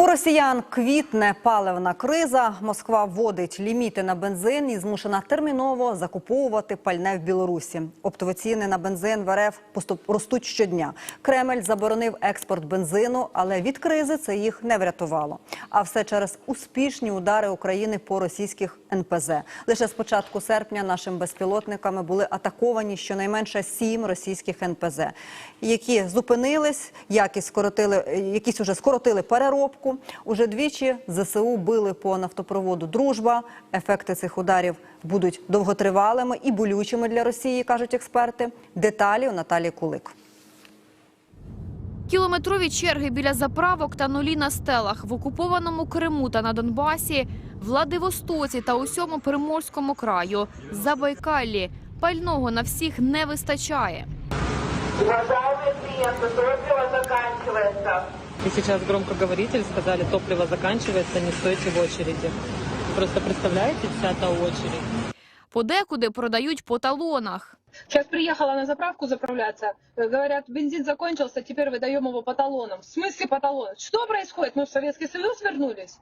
У росіян квітне паливна криза. Москва вводить ліміти на бензин і змушена терміново закуповувати пальне в Білорусі. Оптові ціни на бензин в РФ ростуть щодня. Кремль заборонив експорт бензину, але від кризи це їх не врятувало. А все через успішні удари України по російських НПЗ. Лише з початку серпня нашими безпілотниками були атаковані щонайменше сім російських НПЗ, які зупинились, якісь скоротили, якісь уже скоротили переробку. Уже двічі ЗСУ били по нафтопроводу Дружба. Ефекти цих ударів будуть довготривалими і болючими для Росії, кажуть експерти. Деталі у Наталії Кулик. Кілометрові черги біля заправок та нулі на стелах в окупованому Криму та на Донбасі, Владивостоці та усьому Приморському краю, Забайкаллі. Пального на всіх не вистачає. Уважаемые клиенты, топливо заканчивается. И сейчас громкоговоритель сказали, топливо заканчивается, не стойте в очереди. Просто представляете, вся та очередь. Подекуди продають по талонах. Сейчас приехала на заправку заправляться. Э, Говорят, бензин закончился, теперь выдаем его по талонам. В смысле по талонам? Что происходит? Мы в Советский Союз вернулись?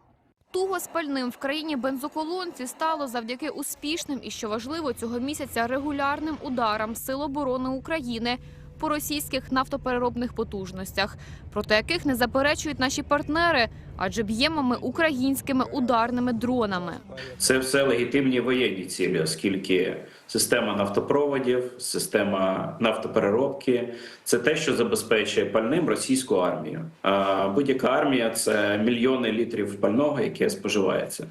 Туго з пальним в країні бензоколонці стало завдяки успішним і, що важливо, цього місяця регулярним ударам Сил оборони України по російських нафтопереробних потужностях, проти яких не заперечують наші партнери, адже б'ємо ми українськими ударними дронами. Це все легітимні воєнні цілі, оскільки система нафтопроводів, система нафтопереробки це те, що забезпечує пальним російську армію. А будь-яка армія це мільйони літрів пального, яке споживається.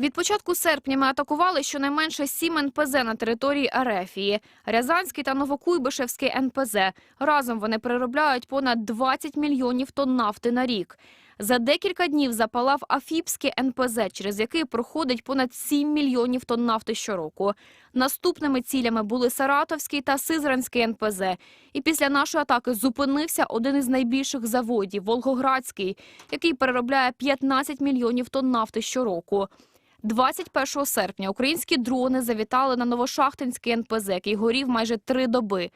Від початку серпня ми атакували щонайменше сім НПЗ на території Арефії. Рязанський та Новокуйбишевський НПЗ. Разом вони переробляють понад 20 мільйонів тонн нафти на рік. За декілька днів запалав Афіпський НПЗ, через який проходить понад 7 мільйонів тонн нафти щороку. Наступними цілями були Саратовський та Сизранський НПЗ. І після нашої атаки зупинився один із найбільших заводів – Волгоградський, який переробляє 15 мільйонів тонн нафти щороку. 21 серпня українські дрони завітали на Новошахтинський НПЗ, який горів майже три доби.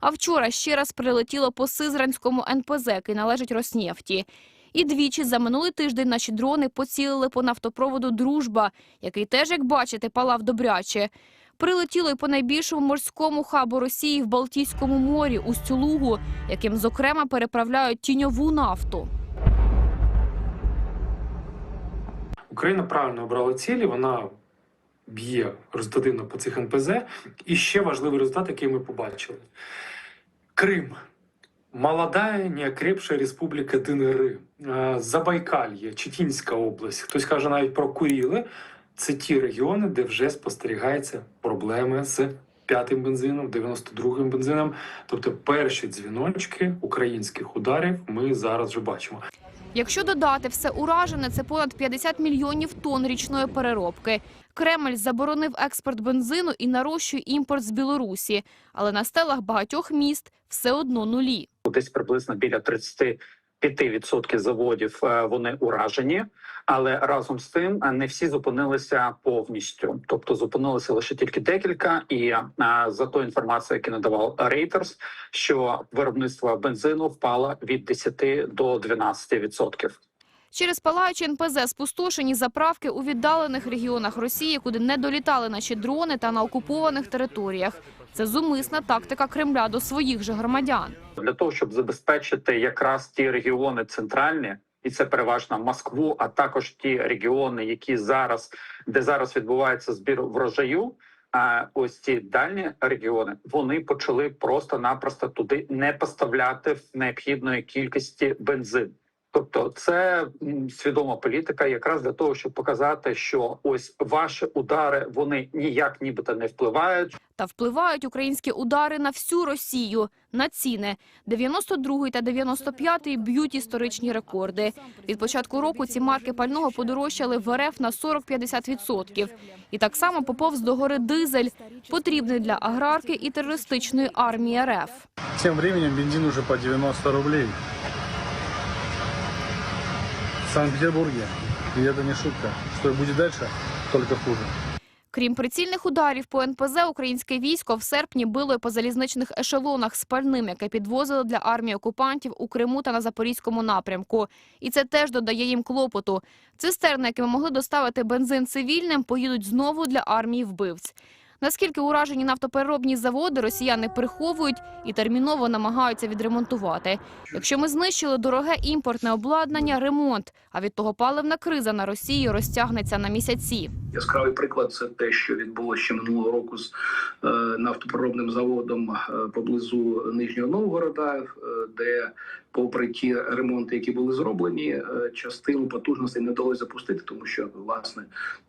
А вчора ще раз прилетіло по Сизранському НПЗ, який належить Роснефті. І двічі за минулий тиждень наші дрони поцілили по нафтопроводу «Дружба», який теж, як бачите, палав добряче. Прилетіло й по найбільшому морському хабу Росії в Балтійському морі, Устюлугу, яким, зокрема, переправляють тіньову нафту. Україна правильно обрала цілі, вона б'є результативно по цих НПЗ. І ще важливий результат, який ми побачили: Крим. Молодая, неокрепшая республіка ДНР, Забайкальє, Читінська область. Хтось каже навіть про Куріли. Це ті регіони, де вже спостерігаються проблеми з п'ятим бензином, 92-м бензином. Тобто перші дзвіночки українських ударів ми зараз вже бачимо. Якщо додати все уражене, це понад 50 мільйонів тонн річної переробки. Кремль заборонив експорт бензину і нарощує імпорт з Білорусі. Але на стелах багатьох міст все одно нулі. десь приблизно біля 35% заводів е, вони уражені, але разом з тим е, не всі зупинилися повністю. Тобто зупинилися лише тільки декілька. І е, за тою інформацією, яку надавав Reuters, що виробництво бензину впало від 10 до 12%. Через палаючі НПЗ спустошені заправки у віддалених регіонах Росії, куди не долітали наші дрони та на окупованих територіях. Це зумисна тактика Кремля до своїх же громадян. для того, щоб забезпечити якраз ті регіони центральні, і це переважно Москву, а також ті регіони, які зараз де зараз відбувається збір врожаю. А ось ці дальні регіони вони почали просто-напросто туди не поставляти в необхідної кількості бензин. Тобто, це свідома політика, якраз для того, щоб показати, що ось ваші удари вони ніяк нібито не впливають. Та впливають українські удари на всю Росію, на ціни. 92-й та 95-й б'ють історичні рекорди. Від початку року ці марки пального подорожчали в РФ на 40-50%. І так само поповз до гори дизель, потрібний для аграрки і терористичної армії РФ. Тем временем бензин уже по 90 рублей. Санкт-Петербурге. И это не шутка. Что будет дальше, только хуже. Крім прицільних ударів по НПЗ, українське військо в серпні било по залізничних ешелонах з пальним, яке підвозили для армії окупантів у Криму та на Запорізькому напрямку. І це теж додає їм клопоту. Цистерни, якими могли доставити бензин цивільним, поїдуть знову для армії вбивць. Наскільки уражені нафтопереробні заводи росіяни приховують і терміново намагаються відремонтувати. Якщо ми знищили дороге імпортне обладнання, ремонт, а від того паливна криза на Росії розтягнеться на місяці. Яскравий приклад це те, що відбулося ще минулого року з е, нафтопереробним заводом е, поблизу Нижнього Новгорода, е, де, попри ті ремонти, які були зроблені, е, частину потужностей не вдалося запустити, тому що власне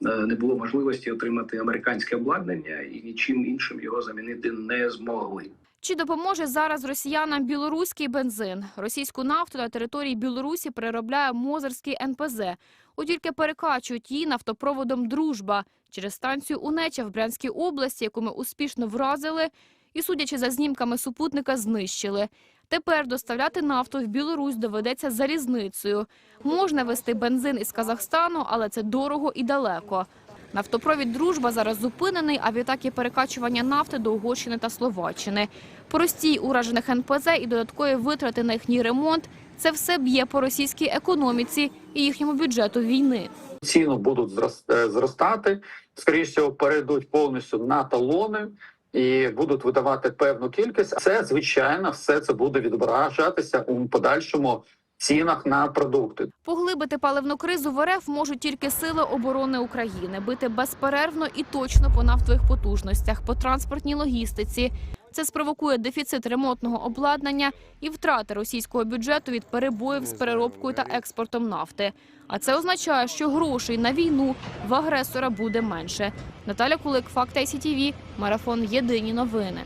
е, не було можливості отримати американське обладнання і нічим іншим його замінити не змогли. Чи допоможе зараз росіянам білоруський бензин? Російську нафту на території Білорусі переробляє Мозерський НПЗ. От тільки перекачують її нафтопроводом «Дружба» через станцію Унеча в Брянській області, яку ми успішно вразили і, судячи за знімками супутника, знищили. Тепер доставляти нафту в Білорусь доведеться залізницею. Можна вести бензин із Казахстану, але це дорого і далеко. Нафтопровід «Дружба» зараз зупинений, а відтак і перекачування нафти до Угорщини та Словаччини. Простій уражених НПЗ і додаткові витрати на їхній ремонт – це все б'є по російській економіці і їхньому бюджету війни. ціну будуть е, зростати. Скоріше перейдуть повністю на талони і будуть видавати певну кількість. Це звичайно, все це буде відображатися у подальшому цінах на продукти. Поглибити паливну кризу в РФ можуть тільки сили оборони України, бити безперервно і точно по нафтових потужностях, по транспортній логістиці. Це спровокує дефіцит ремонтного обладнання і втрати російського бюджету від перебоїв з переробкою та експортом нафти. А це означає, що грошей на війну в агресора буде менше. Наталя Кулик, Факт ICTV, Марафон Єдині новини.